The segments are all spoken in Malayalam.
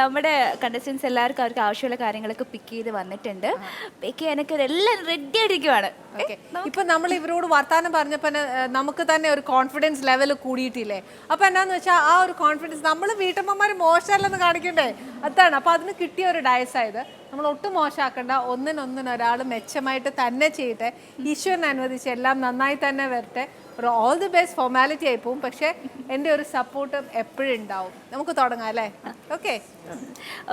നമ്മുടെ കണ്ടസ്റ്റൻസ് എല്ലാവർക്കും അവർക്ക് ആവശ്യമുള്ള കാര്യങ്ങളൊക്കെ പിക്ക് ചെയ്ത് വന്നിട്ടുണ്ട്. പിക്ക് ചെയ്യാനൊക്കെ എല്ലാം റെഡി ആയിരിക്കുവാണ് ഇപ്പൊ നമ്മൾ ഇവരോട് വർത്താനം പറഞ്ഞപ്പോ നമുക്ക് തന്നെ ഒരു കോൺഫിഡൻസ് ലെവൽ കൂടിയിട്ടില്ലേ? അപ്പൊ എന്നാന്ന് വെച്ചാൽ ആ ഒരു കോൺഫിഡൻസ് നമ്മൾ വീട്ടമ്മമാര് മോശമല്ലെന്ന് കാണിക്കണ്ടേ? അതാണ്. അപ്പൊ അതിന് കിട്ടിയ ഒരു ഡയസ് ആയത് നമ്മൾ ഒട്ടും മോശമാക്കണ്ട. ഒന്നിനൊന്നിന് ഒരാൾ മെച്ചമായിട്ട് തന്നെ ചെയ്യട്ടെ. ഈശ്വരനെ അനുവദിച്ച് എല്ലാം നന്നായി തന്നെ വരട്ടെ. ഒരു ഓൾ ദി ബെസ്റ്റ് ഫോർമാലിറ്റി ആയി പോവും. പക്ഷേ എന്റെ ഒരു സപ്പോർട്ട് എപ്പോഴും ഉണ്ടാവും. നമുക്ക് തുടങ്ങാം അല്ലേ? ഓക്കെ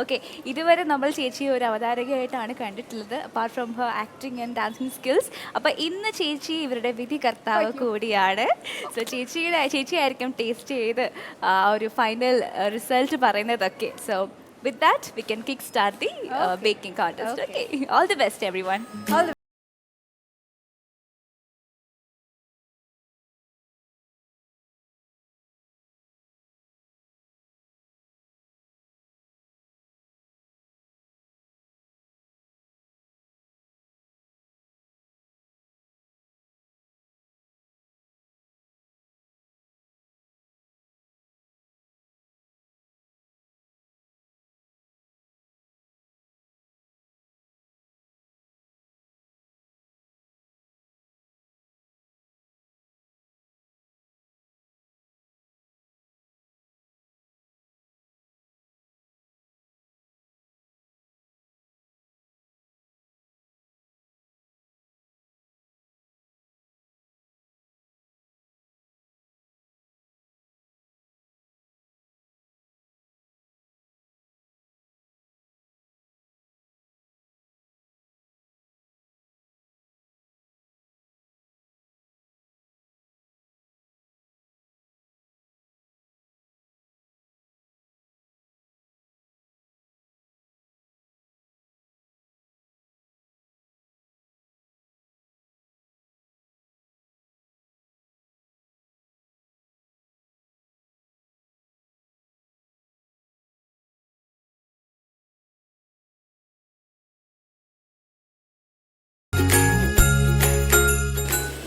ഓക്കെ ഇതുവരെ നമ്മൾ ചേച്ചിയെ ഒരു അവതാരകയായിട്ടാണ് കണ്ടിട്ടുള്ളത് apart from her acting and dancing skills അപ്പോൾ ഇന്ന് ചേച്ചി ഇവരുടെ വിധി കർത്താവ് കൂടിയാണ്. സോ ചേച്ചിയുടെ ചേച്ചിയായിരിക്കും ടേസ്റ്റ് ചെയ്ത് ആ ഒരു ഫൈനൽ റിസൾട്ട് പറയുന്നതൊക്കെ. So with that we can kick start the baking contest okay all the best everyone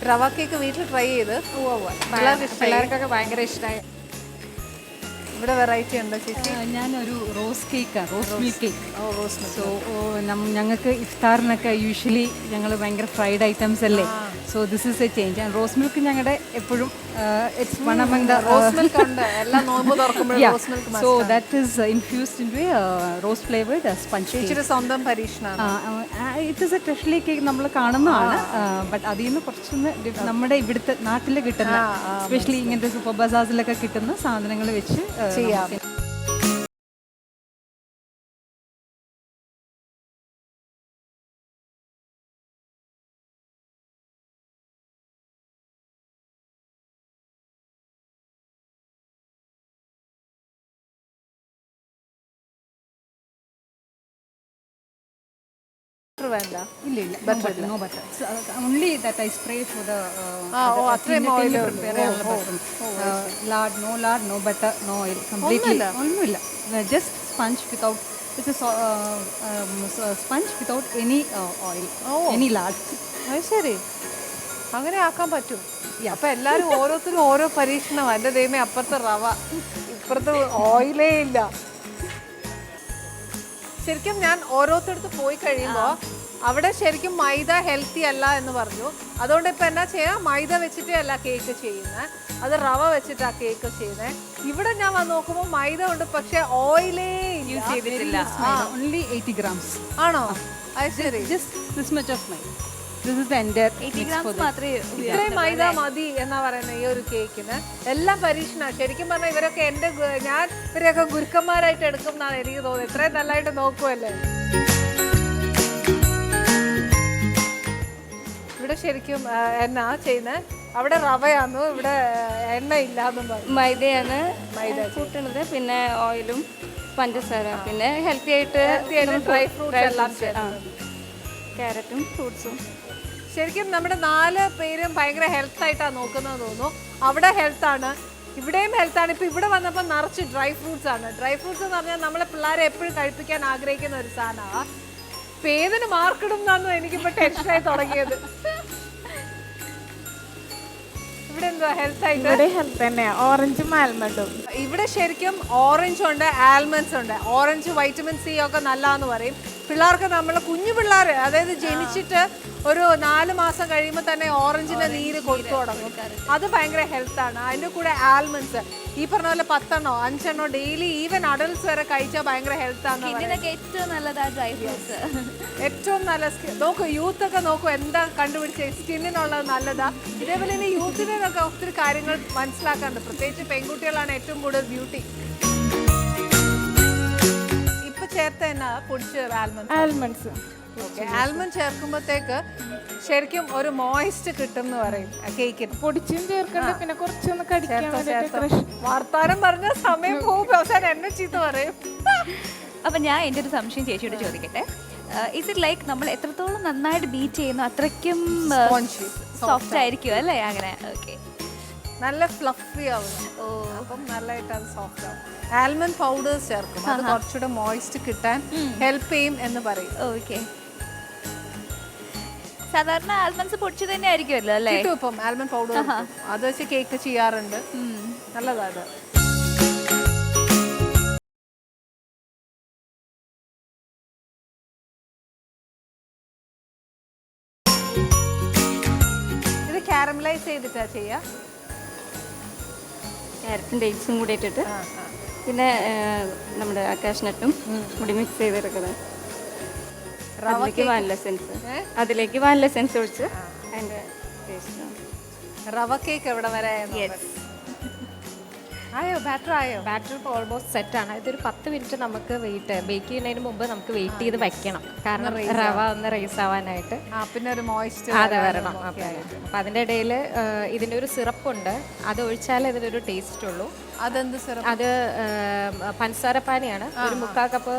rava cake വീട്ടിൽ ട്രൈ ചെയ്ത് പിള്ളേർക്ക് പിള്ളേർക്കൊക്കെ ഭയങ്കര ഇഷ്ടമായി ഇവിടെ വെറൈറ്റി ഉണ്ടോ ചേച്ചി. ഞാനൊരു റോസ് കേക്കാണ് rose milk cake. Oh rose so ഞങ്ങൾക്ക് ഇഫ്താറിനൊക്കെ യൂഷ്വലി ഞങ്ങൾ ഭയങ്കര ഫ്രൈഡ് ഐറ്റംസ് അല്ലേ? So this is a change and rose milk ഞങ്ങളുടെ എപ്പോഴും it's one among the rose milk so that is infused in we rose flavoured sponge cake ചേച്ചിയുടെ സ്വന്തം പരീക്ഷണമാണ് it is a tres leches cake നമ്മൾ കാണുന്നതാണ്. ബട്ട് അതിൽ നിന്ന് കുറച്ചൊന്ന് നമ്മുടെ ഇവിടുത്തെ നാട്ടിൽ കിട്ടുന്ന സ്പെഷ്യലി ഇങ്ങനത്തെ സൂപ്പർ ബസാസിലൊക്കെ കിട്ടുന്ന സാധനങ്ങൾ വെച്ച് ചെയ്യാം. വേണ്ട. ഇല്ല ഇല്ല. Butter no butter only that I spray for the ah, oh, അത്രയും oil ഉള്ളൂ. പ്രിപ്പയർ ചെയ്യാനുള്ള ബട്ടറും lard no lard no butter no oil completely ഒന്നുമില്ല. Just sponge without it's sponge without any oil any lard അത് ശരി. അങ്ങനെ ആക്കാൻ പറ്റും. അപ്പൊ എല്ലാരും ഓരോരുത്തരും ഓരോ പരീക്ഷണം. എന്റെ ദൈവമേ അപ്പുറത്തെ റവ. ഇപ്പുറത്ത് ഓയിലേ ഇല്ല. ശരിക്കും ഞാൻ ഓരോരുത്തടുത്ത് പോയി കഴിയുമ്പോൾ അവിടെ ശരിക്കും മൈദ ഹെൽത്തി അല്ല എന്ന് പറഞ്ഞു. അതുകൊണ്ട് ഇപ്പൊ എന്നാ ചെയ്യാം? മൈദ വെച്ചിട്ടേ അല്ല കേക്ക് ചെയ്യുന്നത് അത് റവ വെച്ചിട്ടാ കേക്ക് ചെയ്യുന്നത് ഇവിടെ ഞാൻ വന്ന് നോക്കുമ്പോൾ മൈദ ഉണ്ട് പക്ഷേ ഓയിലേ യൂസ് ചെയ്തിട്ടില്ല. ഓൺലി എയ്റ്റി ഗ്രാംസ് ആണോ? അത് ശരി. Just this much of my this is എന്റെ ഇത്രയും മൈദ മതി എന്നാ പറയുന്ന ഈ ഒരു കേക്കിന് എല്ലാം പരീക്ഷണ. ശരിക്കും പറഞ്ഞാൽ ഇവരൊക്കെ എന്റെ ഞാൻ ഇവരെയൊക്കെ ഗുരുക്കന്മാരായിട്ട് എടുക്കും എന്നാണ് എനിക്ക് തോന്നുന്നത്. ഇത്രയും നല്ലതായിട്ട് നോക്കുമല്ലേ ഇവിടെ ശരിക്കും എന്നാ ചെയ്യുന്നത് അവിടെ റവയാന്നു ഇവിടെ എണ്ണ ഇല്ലാന്നും പറഞ്ഞു. മൈദയാണ് കൂട്ടണത് പിന്നെ ഓയിലും പഞ്ചസാര പിന്നെ ഹെൽത്തി ആയിട്ട് ഡ്രൈ ഫ്രൂട്ട്സ് എല്ലാം ചേർത്ത്. ക്യാരറ്റും ഫ്രൂട്ട്സും. ശരിക്കും നമ്മുടെ നാല് പേരും ഭയങ്കര ഹെൽത്ത് ആയിട്ടാണ് നോക്കുന്നത് തോന്നുന്നു. അവിടെ ഹെൽത്താണ് ആണ് ഇവിടെയും ഹെൽത്താണ്. ഇപ്പം ഇവിടെ വന്നപ്പോൾ നിറച്ച് ഡ്രൈ ഫ്രൂട്ട്സ് ആണ്. ഡ്രൈ ഫ്രൂട്ട്സ് എന്ന് പറഞ്ഞാൽ നമ്മളെ പിള്ളേരെ എപ്പോഴും കഴിപ്പിക്കാൻ ആഗ്രഹിക്കുന്ന ഒരു സാധനമാണ് പേതിന് ഏതിന് മാർക്കിടും എന്നാണ് എനിക്കിപ്പോൾ ടെൻഷനായി തുടങ്ങിയത്. ഇവിടെ എന്താ ഹെൽത്ത് ആയിട്ട് ഇവിടെ ഹെൽത്ത് തന്നെയാ. ഓറഞ്ചും ആൽമണ്ടും ഇവിടെ ശരിക്കും ഓറഞ്ച് ഉണ്ട് ആൽമണ്ട്സ് ഉണ്ട്. ഓറഞ്ച് വൈറ്റമിൻ സി ഒക്കെ നല്ലതാന്ന് പറയും. പിള്ളേർക്ക് നമ്മൾ കുഞ്ഞു പിള്ളേർ അതായത് ജനിച്ചിട്ട് ഒരു നാല് മാസം കഴിയുമ്പോൾ തന്നെ ഓറഞ്ചിന്റെ നീര് കൊടുത്തു തുടങ്ങും. അത് ഭയങ്കര ഹെൽത്താണ് അതിന്റെ കൂടെ ആൽമണ്ട്സ് ഈ പറഞ്ഞ പോലെ പത്തെണ്ണോ അഞ്ചെണ്ണോ ഡെയിലി ഈവൻ അഡൽട്സ് വരെ കഴിച്ചാൽ ഭയങ്കര ഹെൽത്താണ് ഏറ്റവും നല്ലതാ ഡ്രൈ ഫ്രൂട്ട്സ് ഏറ്റവും നല്ല സ്കിൻ നോക്കൂ യൂത്ത് ഒക്കെ നോക്കൂ എന്താ കണ്ടുപിടിച്ച? സ്കിന്നിനുള്ളത് നല്ലതാ. ഇതേപോലെ തന്നെ യൂത്തിനൊക്കെ ഒത്തിരി കാര്യങ്ങൾ മനസ്സിലാക്കാറുണ്ട്. പ്രത്യേകിച്ച് പെൺകുട്ടികളാണ് ഏറ്റവും കൂടുതൽ ബ്യൂട്ടി പൊടിച്ച് ആൽമണ്ട് ആൽമണ്ട്സ് ഓക്കെ ആൽമണ്ട് ചേർക്കുമ്പോഴത്തേക്ക് ശരിക്കും ഒരു മോയിസ്റ്റ് കിട്ടും എന്ന് പറയും. കേക്കിന് പൊടിച്ചും ചേർക്കണ്ട പിന്നെ കുറച്ചൊന്ന് കടിക്കാൻ വർത്താനം പറഞ്ഞ സമയം പോകും. അവസാനം എന്നെ ചീത്ത പറയും. അപ്പം ഞാൻ എന്റെ ഒരു സംശയം ചേച്ചിയോട് ചോദിക്കട്ടെ. ഇസ് ഇറ്റ് ലൈക്ക് നമ്മൾ എത്രത്തോളം നന്നായിട്ട് ബീറ്റ് ചെയ്യുന്നു അത്രയ്ക്കും സോഫ്റ്റ് ആയിരിക്കും അല്ലേ? അങ്ങനെ ഓക്കെ നല്ല ഫ്ലഫി ആവുന്നു അപ്പം നല്ലതായിട്ട് അത് സോഫ്റ്റ് ആവും ആൽമണ്ട് പൗഡേഴ്സ് ചേർക്കും. അത് കുറച്ചുകൂടെ മോയിസ്റ്റ് കിട്ടാൻ ഹെൽപ്പ് ചെയ്യും എന്ന് പറയും. ഓക്കെ. സാധാരണ ആൽമണ്ട്സ് പൊടിച്ചു തന്നെ ആയിരിക്കുമല്ലോ അല്ലേ? കിട്ടും ഇപ്പം. ആൽമണ്ട് പൗഡർ അത് വെച്ച് കേക്ക് ചെയ്യാറുണ്ട്. നല്ലതാ അത് ഇത് കാരമലൈസ് ചെയ്തിട്ടാ ചെയ്യാ. ക്യാരറ്റും ഡേറ്റ്സും കൂടി ഇട്ടിട്ട് പിന്നെ നമ്മുടെ നമ്മുടെ കാഷ്നട്ടും കൂടി മിക്സ് ചെയ്തെടുക്കുന്നത്. അതിലേക്ക് വാനില സെൻസ് അതിലേക്ക് വാനില സെൻസ് ഒഴിച്ച് അതിന്റെ ടേസ്റ്റ് റവ കേക്ക് എവിടെ വരെ ആയോ? ബാറ്റർ ആയോ? ബാറ്റർ ഇപ്പോൾ ഓൾമോസ്റ്റ് സെറ്റ് ആണ്. ഇതൊരു പത്ത് മിനിറ്റ് നമുക്ക് വെയിറ്റ് ബേക്ക് ചെയ്യുന്നതിന് മുമ്പ് നമുക്ക് വെയിറ്റ് ചെയ്ത് വെക്കണം. കാരണം റവ ഒന്ന് റൈസ് ആവാനായിട്ട്. പിന്നെ ഒരു മോയിസ്റ്റ് അതെ വരണം. അപ്പം അതിന്റെ അതിന്റെ ഇടയിൽ ഇതിന്റെ ഒരു സിറപ്പുണ്ട്. അത് ഒഴിച്ചാലേ ഇതിനൊരു ടേസ്റ്റ് ഉള്ളൂ. അതെന്ത് സിറപ്പ്? അത് പഞ്ചസാര പാനിയാണ്. ഒരു മുക്കാൽ കപ്പ്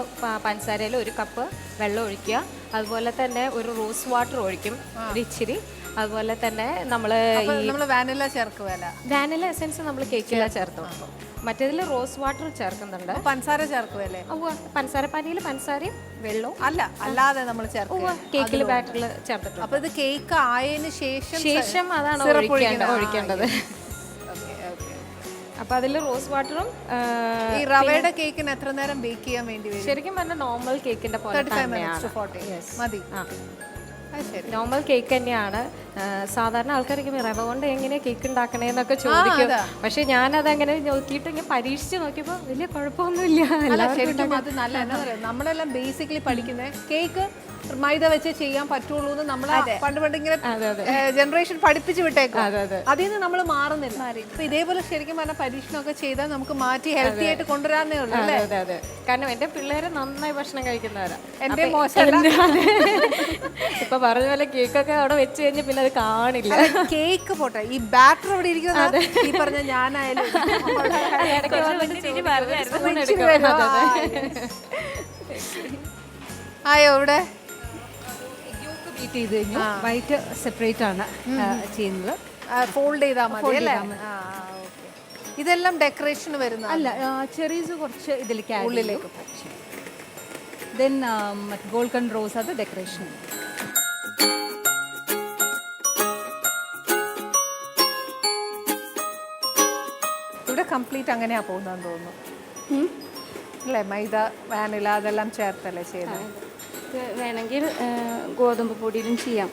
പഞ്ചസാരയിൽ ഒരു കപ്പ് വെള്ളം ഒഴിക്കുക. അതുപോലെ തന്നെ ഒരു റോസ് വാട്ടർ ഒഴിക്കും. ഒരു ഇച്ചിരി അതുപോലെ തന്നെ നമ്മൾ ഈ നമ്മൾ വാനില ചേർക്കുവല്ല വാനില എസെൻസ് നമ്മൾ കേക്കില ചേർത്ത് മറ്റേതിൽ റോസ് വാട്ടർ ചേർക്കുന്നുണ്ട്. പഞ്ചസാര ചേർക്കുവല്ലേ പഞ്ചസാര പാനിയിൽ പഞ്ചസാരയും വെള്ളവും. അല്ല അല്ലാതെ നമ്മൾ കേക്കിൽ ബാറ്ററിൽ ചേർത്തിട്ടുണ്ട്. അപ്പൊ ഇത് കേക്ക് ആയതിന് ശേഷം ശേഷം അതാണ്. ഒഴിക്കേണ്ടത്. അപ്പൊ അതിൽ റോസ് വാട്ടറും ഈ റവയുടെ കേക്കിന് എത്ര നേരം ബേക്ക് ചെയ്യാൻ വേണ്ടി വരും? ശരിക്കും പറഞ്ഞാൽ നോർമൽ കേക്കിന്റെ പോലെ മതി. നോർമൽ കേക്ക് തന്നെയാണ്. സാധാരണ ആൾക്കാർക്ക് റവ കൊണ്ട് എങ്ങനെയാ കേക്ക് ഉണ്ടാക്കണേന്നൊക്കെ ചോദിക്കും. പക്ഷെ ഞാൻ ഞാനത് അങ്ങനെ നോക്കിയിട്ട് ഇങ്ങനെ പരീക്ഷിച്ച് നോക്കിയപ്പോൾ വലിയ കുഴപ്പമൊന്നുമില്ല. ശരിക്കും അത് നല്ല നമ്മളെല്ലാം ബേസിക്കലി പഠിക്കുന്നത് കേക്ക് മൈദ വെച്ച് ചെയ്യാൻ പറ്റുള്ളൂ എന്ന് നമ്മൾ പണ്ട് പണ്ട് ഇങ്ങനെ ജനറേഷൻ പഠിപ്പിച്ചു വിട്ടേക്കും അതിൽ നിന്ന് നമ്മൾ മാറുന്നില്ല. അപ്പൊ ഇതേപോലെ ശരിക്കും പറഞ്ഞ പരീക്ഷണമൊക്കെ ചെയ്താൽ നമുക്ക് മാറ്റി ഹെൽത്തി ആയിട്ട് കൊണ്ടുവരാന്നേ ഉള്ളൂ അല്ലേ? അതെ അതെ. കാരണം എന്റെ പിള്ളേരെ നന്നായി ഭക്ഷണം കഴിക്കുന്നവരാ. എന്റെ മോശം ഇപ്പൊ പറഞ്ഞ പോലെ കേക്കൊക്കെ അവിടെ വെച്ച് കഴിഞ്ഞാൽ പിന്നെ അത് കാണില്ല. കേക്ക് പോട്ടെ ഈ ബാറ്റർ അവിടെ ഇരിക്കുന്ന ഈ പറഞ്ഞ ഞാനായാലും ആയോ ഇവിടെ ബീറ്റ് ചെയ്ത് കഴിഞ്ഞു. വൈറ്റ് സെപ്പറേറ്റ് ആണ് ചെയ്യുന്നത്. ഫോൾഡ് ചെയ്താൽ മതി അല്ലേ. ഇതെല്ലാം ഡെക്കറേഷൻ വരുന്ന അല്ല ചെറീസ് കുറച്ച് ഇതിലേക്ക് ഉള്ളിലേക്ക്. ദെൻ ഗോൾഡൻ റോസ് അത് ഡെക്കറേഷൻ ഇവിടെ കംപ്ലീറ്റ് അങ്ങനെയാ പോകുന്നതെന്ന് തോന്നുന്നു. അല്ലേ? മൈദ വാനില അതെല്ലാം ചേർത്തല്ലേ ചെയ്യുന്നത് വേണമെങ്കിൽ ഗോതമ്പ് പൊടിയിലും ചെയ്യാം.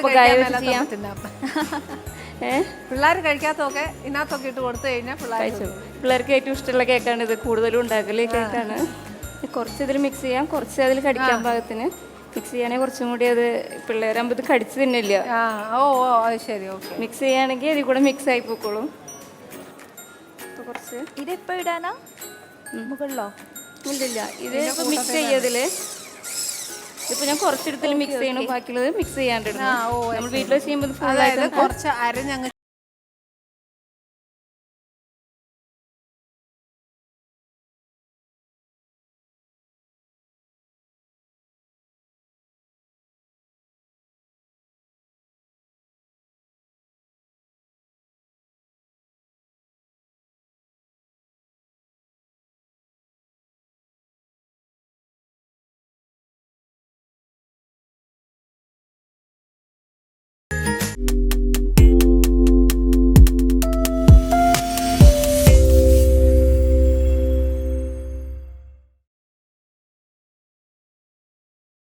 പിള്ളേർ കഴിക്കാത്തൊക്കെ ഇതിനകത്തൊക്കെ ഇട്ട് കൊടുത്തു കഴിഞ്ഞാൽ പിള്ളേർ പിള്ളേർക്ക് ഏറ്റവും ഇഷ്ടമുള്ള കേക്കാണ് ഇത്. കൂടുതലും ഉണ്ടാക്കലേ കേക്കാണ്. കുറച്ച് ഇതിൽ മിക്സ് ചെയ്യാം. കുറച്ച് അതിൽ കടിക്കാൻ പാകത്തിന്. മിക്സ് ചെയ്യാനേ കുറച്ചും കൂടി അത് പിള്ളേരാകുമ്പോൾ ഇത് കടിച്ചു തന്നില്ല. ആ. ഓ ഓ അത് ശരി. ഓക്കെ. മിക്സ് ചെയ്യുകയാണെങ്കിൽ അതിൽ കൂടെ മിക്സ് ആയി പോയിക്കോളും അപ്പോൾ കുറച്ച്. ഇതെപ്പോ ഇടാനാ? മുകളിലോ? ഇല്ലില്ല. ഇത് മിക്സ് ചെയ്യതിൽ ഇതിപ്പോ ഞാൻ കുറച്ചെടുത്തിൽ മിക്സ് ചെയ്യണം. ബാക്കിയുള്ളത് മിക്സ് ചെയ്യാണ്ടിരുന്നു നമ്മൾ വീട്ടിൽ ചെയ്യുമ്പോൾ കുറച്ച് അരഞ്ഞങ്ങ് you